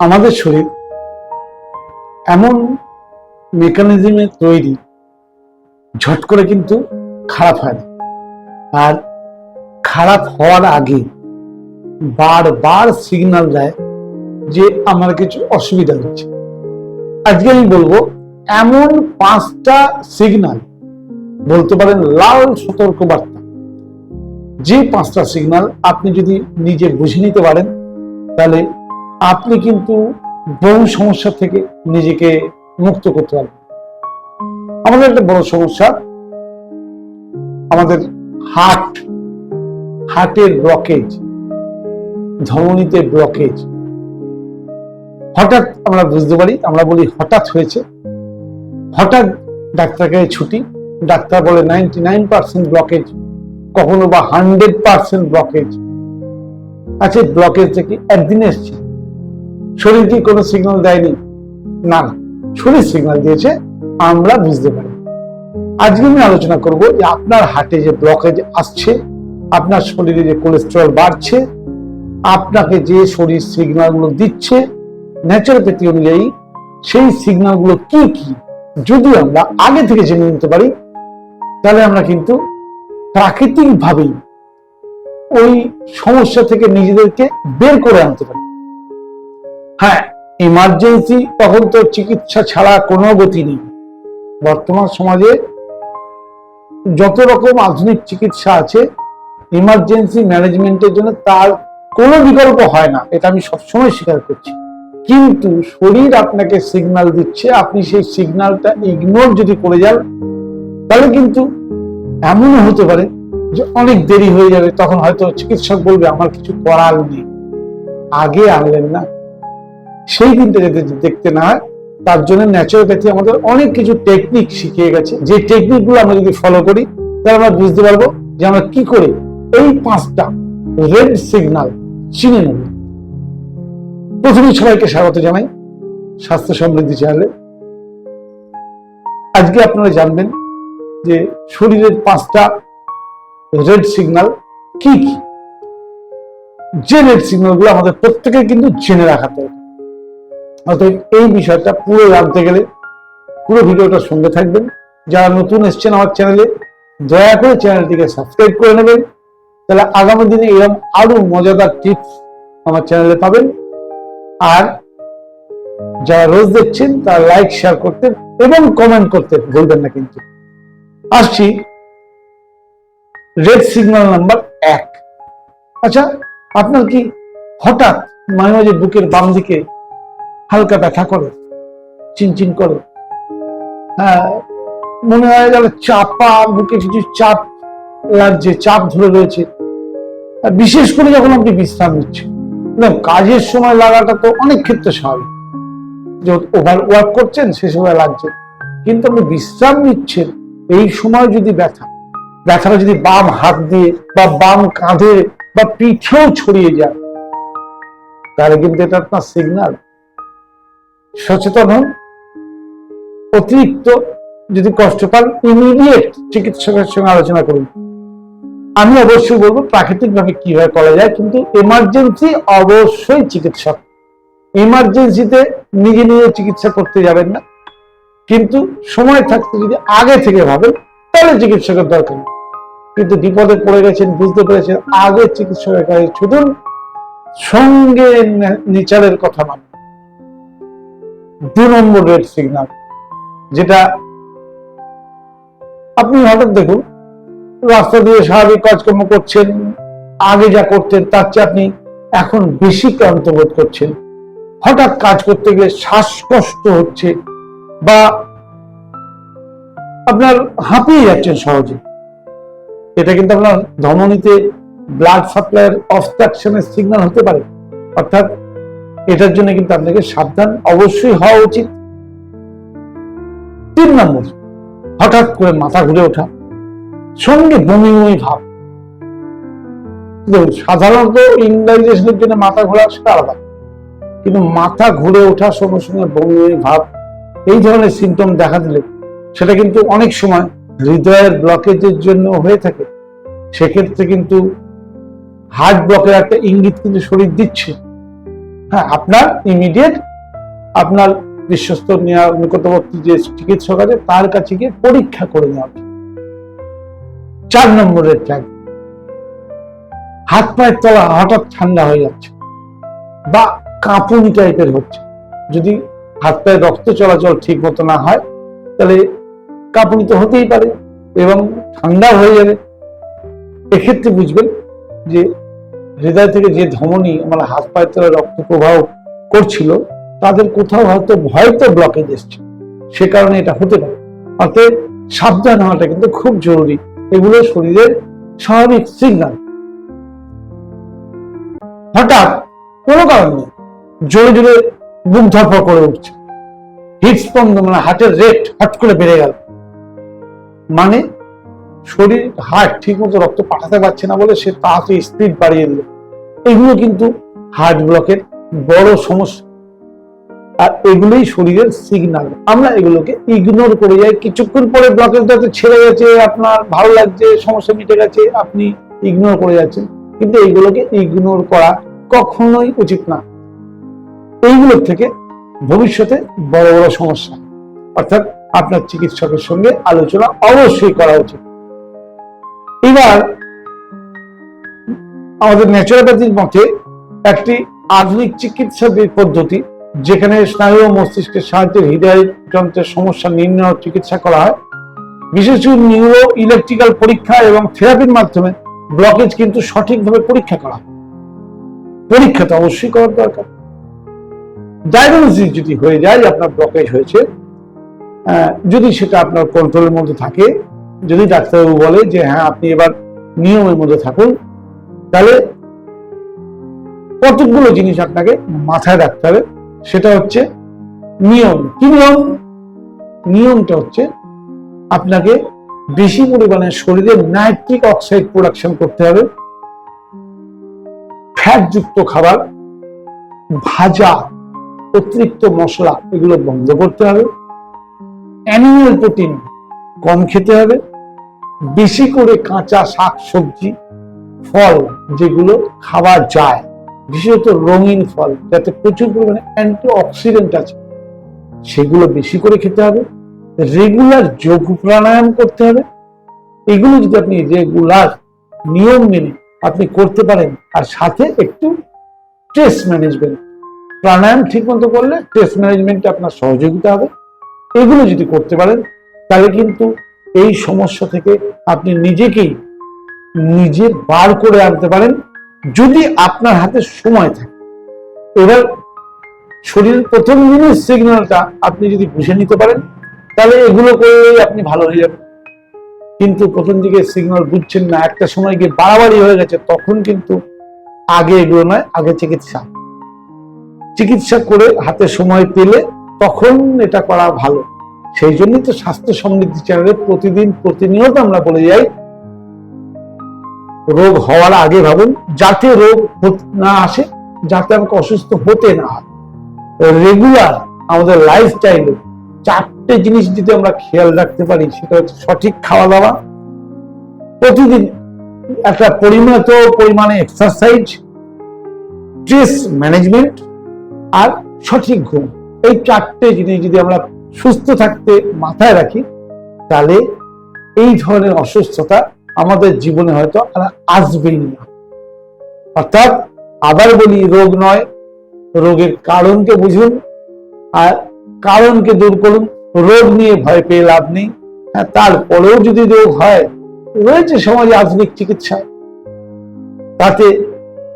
আমাদের শরীর এমন মেকানিজমে তৈরি, ঝট করে কিন্তু খারাপ হয় না। আর খারাপ হওয়ার আগে বারবার সিগন্যাল দেয় যে আমার কিছু অসুবিধা হচ্ছে। আজকে আমি বলব, এমন পাঁচটা সিগনাল বলতে পারেন লাল সতর্ক বার্তা যে পাঁচটা সিগন্যাল আপনি যদি নিজে বুঝে নিতে পারেন, তাহলে আপনি কিন্তু বহু সমস্যা থেকে নিজেকে মুক্ত করতে পারবেন। আমাদের একটা বড় সমস্যা। আমাদের হার্ট, হার্টের ব্লকেজ ধমনীতে ব্লকেজ হঠাৎ আমরা বুঝতে পারি, আমরা বলি হঠাৎ হয়েছে। হঠাৎ ডাক্তারকে ছুটি, ডাক্তার বলে নাইনটি নাইন পার্সেন্ট ব্লকেজ কখনো বা হান্ড্রেড পার্সেন্ট ব্লকেজ আচ্ছা ব্লকেজ থেকে একদিনে এসছে। শরীর কি কোনো সিগন্যাল দেয়নি। না না শরীর সিগন্যাল দিয়েছে, আমরা বুঝতে পারি। আজকে আমি আলোচনা করব যে আপনার হার্টে যে ব্লকেজ আসছে, আপনার শরীরে যে কোলেস্টেরল বাড়ছে, আপনাকে যে শরীর সিগন্যালগুলো দিচ্ছে ন্যাচারোপ্যাথি অনুযায়ী সেই সিগন্যালগুলো কি কি, যদি আমরা আগে থেকে জেনে নিতে পারি, তাহলে আমরা কিন্তু প্রাকৃতিক ভাবেই ওই সমস্যা থেকে নিজেদেরকে বের করে আনতে পারি। হ্যাঁ ইমার্জেন্সি তখন তো চিকিৎসা ছাড়া কোনো গতি নেই। বর্তমান সমাজে যত রকম আধুনিক চিকিৎসা আছে ইমার্জেন্সি ম্যানেজমেন্টের জন্য তার কোনো বিকল্প হয় না, এটা আমি সবসময় স্বীকার করছি। কিন্তু শরীর আপনাকে সিগন্যাল দিচ্ছে, আপনি সেই সিগনালটা ইগনোর যদি করে যান, তাহলে কিন্তু এমনও হতে পারে যে অনেক দেরি হয়ে যাবে, তখন হয়তো চিকিৎসক বলবে, আমার কিছু করার নেই। আগে আনলেন না। সেই দিনটা যাতে দেখতে না হয়, তার জন্য ন্যাচারোপ্যাথি আমাদের অনেক কিছু টেকনিক শিখিয়ে গেছে। যে টেকনিকগুলো আমরা যদি ফলো করি, তাহলে আমরা বুঝতে পারব যে আমরা কি করে এই পাঁচটা রেড সিগনাল চিনে নেব। প্রথমে সবাইকে স্বাগত জানাই স্বাস্থ্য সমৃদ্ধি চ্যানেলে আজকে আপনারা জানবেন যে শরীরের পাঁচটা রেড সিগন্যাল কি কি? যে রেড সিগন্যালগুলো আমাদের প্রত্যেকে কিন্তু জেনে রাখাতে হবে। অতএব এই বিষয়টা পুরো জানতে গেলে পুরো ভিডিওটার সঙ্গে থাকবেন। যারা নতুন এসছেন আমার চ্যানেলে, দয়া করে চ্যানেলটিকে সাবস্ক্রাইব করে নেবেন। তাহলে আগামী দিনে এরকম আরও মজাদার টিপস আমার চ্যানেলে পাবেন। আর যারা রোজ দেখছেন, তারা লাইক শেয়ার করতে এবং কমেন্ট করতে ভুলবেন না কিন্তু। আসছি রেড সিগন্যাল নাম্বার এক। আচ্ছা আপনার কি হঠাৎ মাঝে মাঝে বুকের বাম দিকে হালকা ব্যথা করে, চিনচিন করে। হ্যাঁ মনে হয় গেল চাপা বুকে কিছু চাপ লাগছে, চাপ ধরে রয়েছে। বিশেষ করে যখন আপনি বিশ্রাম নিচ্ছেন কাজের সময় লাগাটা তো অনেক ক্ষেত্রে স্বাভাবিক। যে ওভার ওয়ার্ক করছেন, সে সময় লাগছে। কিন্তু আপনি বিশ্রাম নিচ্ছেন, এই সময় যদি ব্যথা, ব্যথাটা যদি বাম হাত দিয়ে বা বাম কাঁধে বা পিঠেও ছড়িয়ে যায়, তাহলে কিন্তু এটা আপনার সিগন্যাল সচেতন হন। অতিরিক্ত যদি কষ্ট পান ইমিডিয়েট চিকিৎসকের সঙ্গে আলোচনা করুন। আমি অবশ্যই বলব প্রাকৃতিক ভাবে কীভাবে করা যায়, কিন্তু এমার্জেন্সি অবশ্যই চিকিৎসক এমার্জেন্সিতে নিজে নিজে চিকিৎসা করতে যাবেন না। কিন্তু সময় থাকতে যদি আগে থেকে ভাবেন, তাহলে চিকিৎসকের দরকার কিন্তু বিপদে পড়ে গেছেন, বুঝতে পেরেছেন, আগে চিকিৎসকের কাছে ছুটুন, সঙ্গে নেচারের কথা মানুন। দু নম্বর রেড সিগন্যাল যেটা আপনি হঠাৎ দেখুন, রাস্তা দিয়ে স্বাভাবিক কাজকর্ম করছেন, আগে যা করতেন তার চেয়ে আপনি এখন বেশি ক্লান্ত বোধ করছেন। হঠাৎ কাজ করতে গেলে শ্বাসকষ্ট হচ্ছে বা আপনার হাঁপিয়ে যাচ্ছেন সহজে। এটা কিন্তু আপনার ধমনীতে ব্লাড সাপ্লাইয়ের অবস্ট্রাকশনের সিগন্যাল হতে পারে। অর্থাৎ এটার জন্য কিন্তু আপনাকে সাবধান অবশ্যই হওয়া উচিত। তিন নম্বর, হঠাৎ করে মাথা ঘুরে ওঠা, সঙ্গে বমি বমি ভাব সাধারণত ইনডাইজেশনের জন্য মাথা ঘোরা সেটা আলাদা। কিন্তু মাথা ঘুরে ওঠার সঙ্গে সঙ্গে বমি বমি ভাব, এই ধরনের সিমটম দেখা দিলে সেটা কিন্তু অনেক সময় হৃদয়ের ব্লকেজের জন্য হয়ে থাকে। সেক্ষেত্রে কিন্তু হার্ট ব্লকের একটা ইঙ্গিত কিন্তু শরীর দিচ্ছে। হ্যাঁ আপনার ইমিডিয়েট আপনার বিশ্বস্ত নিকটবর্তী যে চিকিৎসক আছে, তার কাছে গিয়ে পরীক্ষা করে নেওয়া। চার নম্বরের ট্যাগ হাত পায়ের তলা হঠাৎ ঠান্ডা হয়ে যাচ্ছে বা কাঁপুনি টাইপের হচ্ছে। যদি হাত পায়ে রক্ত চলাচল ঠিক মতো না হয়, তাহলে কাঁপুনি তো হতেই পারে এবং ঠান্ডা হয়ে যাবে। এক্ষেত্রে বুঝবেন যে হৃদয় থেকে যে ধমনী আমার হাত পায়ের তলায় প্রবাহ করছিল, তাদের কোথাও হয়তো হয়তো ব্লকেজ এসছে। সে কারণে এটা হতে পারে। অতএব সাবধান হওয়াটা কিন্তু খুব জরুরি। এগুলো শরীরের স্বাভাবিক সিগন্যাল হঠাৎ কোনো কারণ জোরে জোরে বুক ধরফর করে উঠছে। হৃদস্পন্দন মানে হার্টের রেট হট করে বেড়ে গেল। মানে শরীর, হার্ট ঠিক মতো রক্ত পাঠাতে পারছে না বলে সে তাড়াতাড়ি স্পিড বাড়িয়ে দিল। এগুলো কিন্তু হার্ট ব্লকের বড় সমস্যা। আর এগুলোই শরীরের সিগনাল আমরা এগুলোকে ইগনোর করে যাই। কিছুক্ষণ পরে ব্লকেজটা তো ছেড়ে গেছে, আপনার ভালো লাগছে, সমস্যা মিটে গেছে, আপনি ইগনোর করে যাচ্ছেন। কিন্তু এইগুলোকে ইগনোর করা কখনোই উচিত না। এইগুলোর থেকে ভবিষ্যতে বড় বড় সমস্যা। অর্থাৎ আপনার চিকিৎসকের সঙ্গে আলোচনা অবশ্যই করা উচিত। এবার আমাদের ন্যাচুরোপ্যাথির মতে একটি আধুনিক চিকিৎসা পদ্ধতি, যেখানে স্নায়ু ও মস্তিষ্কের সাহায্যে হৃদয় যন্ত্রের সমস্যা নির্ণয় চিকিৎসা করা হয়। বিশেষ করে নিউরো ইলেকট্রিক্যাল পরীক্ষা এবং থেরাপির মাধ্যমে ব্লকেজ কিন্তু সঠিকভাবে পরীক্ষা করা হয়। পরীক্ষা তো অবশ্যই করার দরকার। ডায়াগনোসিস যদি হয়ে যায়, আপনার ব্লকেজ হয়েছে যদি সেটা আপনার কন্ট্রোলের মধ্যে থাকে, যদি ডাক্তারবাবু বলে যে হ্যাঁ আপনি এবার নিয়মের মধ্যে থাকুন, তাহলে কতগুলো জিনিস আপনাকে মাথায় রাখতে হবে, সেটা হচ্ছে নিয়ম। কি নিয়ম? নিয়মটা হচ্ছে আপনাকে বেশি পরিমাণে শরীরে নাইট্রিক অক্সাইড প্রোডাকশন করতে হবে, ফ্যাটযুক্ত খাবার, ভাজা, অতিরিক্ত মশলা, এগুলো বন্ধ করতে হবে, অ্যানিমাল প্রোটিন কম খেতে হবে, বেশি করে কাঁচা শাক সবজি, ফল যেগুলো খাওয়া যায়। বিশেষত রঙিন ফল, যাতে প্রচুর পরিমাণে অ্যান্টি অক্সিডেন্ট আছে, সেগুলো বেশি করে খেতে হবে রেগুলার যোগ প্রাণায়াম করতে হবে। এগুলো যদি আপনি রেগুলার নিয়ম মেনে আপনি করতে পারেন, আর সাথে একটু স্ট্রেস ম্যানেজমেন্ট প্রাণায়াম ঠিক মতো করলে স্ট্রেস ম্যানেজমেন্টে আপনার সহযোগিতা হবে। এগুলো যদি করতে পারেন, তাহলে কিন্তু এই সমস্যা থেকে আপনি নিজেকেই নিজে বার করে আনতে পারেন। যদি আপনার হাতে সময় থাকে, এবার শরীরের প্রথম দিনের সিগন্যালটা আপনি যদি বুঝে নিতে পারেন, তাহলে এগুলো করলেই আপনি ভালো হয়ে যাবেন। কিন্তু প্রথম দিকে সিগন্যাল বুঝছেন না, একটা সময় গিয়ে বাড়াবাড়ি হয়ে গেছে, তখন কিন্তু আগে এগুলো নয়, আগে চিকিৎসা। চিকিৎসা করে হাতে সময় পেলে তখন এটা করা ভালো। সেই জন্যই তো স্বাস্থ্য সমৃদ্ধি চ্যানেলে প্রতিদিন, প্রতিনিয়ত আমরা বলে যাই রোগ হওয়ার আগে ভাবুন, যাতে রোগ না আসে, যাতে আমাকে অসুস্থ হতে না হয়। রেগুলার আমাদের লাইফস্টাইলে চারটে জিনিস যদি আমরা খেয়াল রাখতে পারি, সেটা হচ্ছে সঠিক খাওয়া দাওয়া প্রতিদিন একটা পরিমিত পরিমাণে এক্সারসাইজ স্ট্রেস ম্যানেজমেন্ট আর সঠিক ঘুম। এই চারটে জিনিস যদি আমরা সুস্থ থাকতে মাথায় রাখি, তাহলে এই ধরনের অসুস্থতা আমাদের জীবনে হয়তো আর আসবেই না। অর্থাৎ আবার বলি, রোগ নয়, রোগের কারণকে বুঝুন আর কারণকে দূর করুন। রোগ নিয়ে ভয় পেয়ে লাভ নেই। হ্যাঁ তারপরেও যদি রোগ হয়, রয়েছে সমাজে আধুনিক চিকিৎসা। তাতে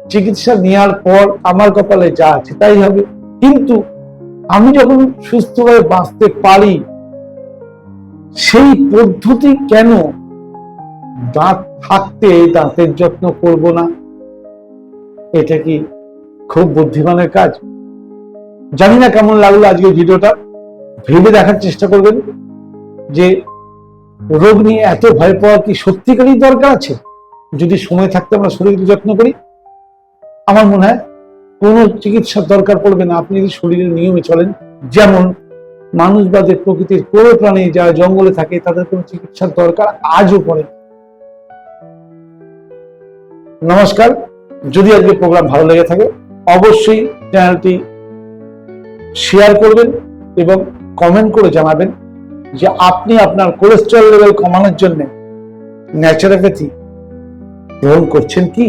চিকিৎসা নেওয়ার পর আমার কপালে যা আছে তাই হবে। কিন্তু আমি যখন সুস্থভাবে বাঁচতে পারি, সেই পদ্ধতি কেন দাঁত থাকতে দাঁতের যত্ন করব না। এটা কি খুব বুদ্ধিমানের কাজ? জানি না কেমন লাগল আজকে ভিডিওটা। ভেবে দেখার চেষ্টা করবেন যে রোগ নিয়ে এত ভয় পাওয়া কি সত্যিকারই দরকার আছে? যদি সময় থাকতে আমরা শরীরের যত্ন করি, আমার মনে হয় কোনো চিকিৎসার দরকার পড়বে না। আপনি যদি শরীরের নিয়মে চলেন, যেমন মানুষ বাদে প্রকৃতির কোনো প্রাণী যারা জঙ্গলে থাকে, তাদের কোনো চিকিৎসার দরকার আজও পড়ে। নমস্কার। যদি আজকে প্রোগ্রাম ভালো লেগে থাকে, অবশ্যই চ্যানেলটি শেয়ার করবেন এবং কমেন্ট করে জানাবেন যে আপনি আপনার কোলেস্ট্রল লেভেল কমানোর জন্য ন্যাচারোপ্যাথি গ্রহণ করছেন কি?